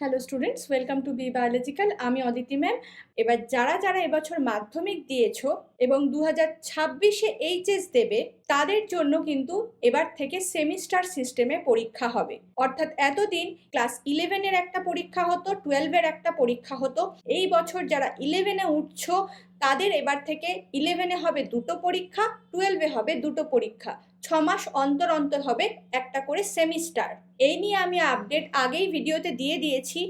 Hello students welcome to B biological আমি Aditi ma'am এবার যারা যারা এবছর মাধ্যমিক দিয়েছ এবং দু হাজার ছাব্বিশে এইচএস দেবে, তাদের জন্য কিন্তু এবার থেকে সেমিস্টার সিস্টেমে পরীক্ষা হবে। অর্থাৎ এতদিন ক্লাস ইলেভেনের একটা পরীক্ষা হতো, টুয়েলভের একটা পরীক্ষা হতো। এই বছর যারা ইলেভেনে উঠছো, তাদের এবার থেকে ইলেভেনে হবে দুটো পরীক্ষা, টুয়েলভে হবে দুটো পরীক্ষা। ছ মাস অন্তর অন্তর হবে একটা করে সেমিস্টার। এই নিয়ে আমি আপডেট আগেই ভিডিওতে দিয়ে দিয়েছি।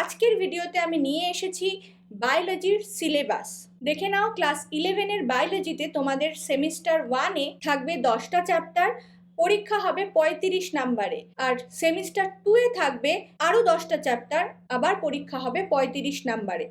আজকের ভিডিওতে আমি নিয়ে এসেছি বায়োলজির সিলেবাস দেখে নাও ক্লাস ইলেভেনের বায়োলজিতে তোমাদের সেমিস্টার ওয়ানে থাকবে দশটা চ্যাপ্টার পরীক্ষা হবে পঁয়ত্রিশ নাম্বারে আর সেমিস্টার টুয়ে থাকবে আরও দশটা চ্যাপ্টার আবার পরীক্ষা হবে পঁয়ত্রিশ নাম্বারে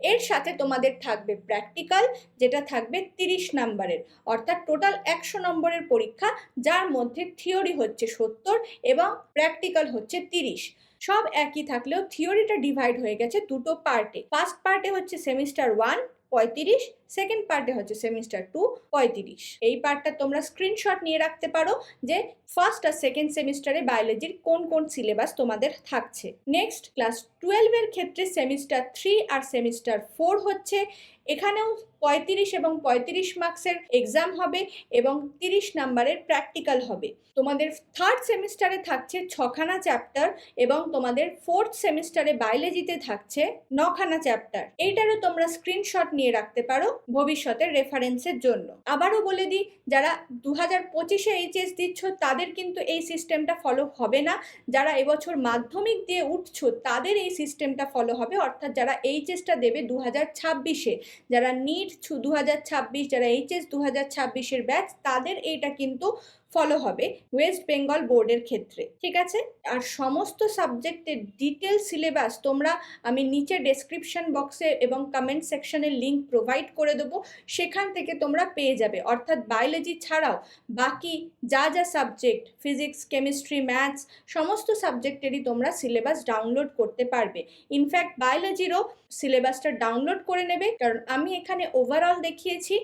এর সাথে তোমাদের থাকবে প্র্যাকটিক্যাল যেটা থাকবে তিরিশ নাম্বারের অর্থাৎ টোটাল একশো নম্বরের পরীক্ষা, যার মধ্যে থিওরি হচ্ছে সত্তর এবং প্র্যাকটিক্যাল হচ্ছে তিরিশ। সব একই থাকলেও থিওরিটা ডিভাইড হয়ে গেছে দুটো পার্টে ফার্স্ট পার্টে হচ্ছে সেমিস্টার ওয়ান পঁয়ত্রিশ সেকেন্ড পার্টে হচ্ছে সেমিস্টার টু পঁয়ত্রিশ। এই পার্টটা তোমরা স্ক্রিনশট নিয়ে রাখতে পারো যে ফার্স্ট আর সেকেন্ড সেমিস্টারে বায়োলজির কোন কোন সিলেবাস তোমাদের থাকছে। নেক্সট ক্লাস টুয়েলভের ক্ষেত্রে সেমিস্টার থ্রি আর সেমিস্টার ফোর হচ্ছে এখানেও পঁয়ত্রিশ এবং পঁয়ত্রিশ মার্কসের এক্সাম হবে এবং তিরিশ নাম্বারের প্র্যাকটিক্যাল হবে। তোমাদের থার্ড সেমিস্টারে থাকছে ছখানা চ্যাপ্টার এবং তোমাদের ফোর্থ সেমিস্টারে বায়োলজিতে থাকছে নখানা চ্যাপ্টার এইটারও তোমরা স্ক্রিনশট নিয়ে রাখতে পারো ভবিষ্যতের রেফারেন্সের জন্য। আবারও বলে দিই, যারা দু হাজার পঁচিশে এইচএস দিচ্ছ, তাদের কিন্তু এই সিস্টেমটা ফলো হবে না। যারা এবছর মাধ্যমিক দিয়ে উঠছো, তাদের এই সিস্টেমটা ফলো হবে। অর্থাৎ যারা এইচএসটা দেবে দু হাজার ছাব্বিশে যারা নিট দু হাজার ছাব্বিশ যারা এইচএস দু হাজার ছাব্বিশের ব্যাচ তাদের এইটা কিন্তু ফলো হবে ওয়েস্ট বেঙ্গল বোর্ডের ক্ষেত্রে, ঠিক আছে? আর সমস্ত সাবজেক্টের ডিটেল সিলেবাস তোমরা আমি নিচে ডেসক্রিপশন বক্সে এবং কমেন্ট সেকশনে লিঙ্ক প্রোভাইড করে দেবো, সেখান থেকে তোমরা পেয়ে যাবে। অর্থাৎ বায়োলজি ছাড়াও বাকি যা যা সাবজেক্ট ফিজিক্স কেমিস্ট্রি ম্যাথস সমস্ত সাবজেক্টেরই তোমরা সিলেবাস ডাউনলোড করতে পারবে। ইনফ্যাক্ট বায়োলজিরও সিলেবাসটা ডাউনলোড করে নেবে, কারণ আমি এখানে ওভারঅল দেখিয়েছি।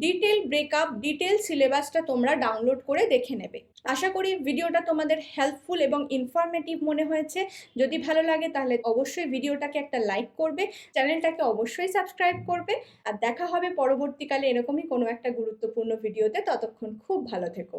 ডিটেল ব্রেকআপ ডিটেল সিলেবাসটা তোমরা ডাউনলোড করে দেখে নেবে। আশা করি ভিডিওটা তোমাদের হেল্পফুল এবং ইনফরমেটিভ মনে হয়েছে। যদি ভালো লাগে তাহলে অবশ্যই ভিডিওটাকে একটা লাইক করবে, চ্যানেলটাকে অবশ্যই সাবস্ক্রাইব করবে। আর দেখা হবে পরবর্তীকালে এরকমই কোনো একটা গুরুত্বপূর্ণ ভিডিওতে। ততক্ষণ খুব ভালো থেকো।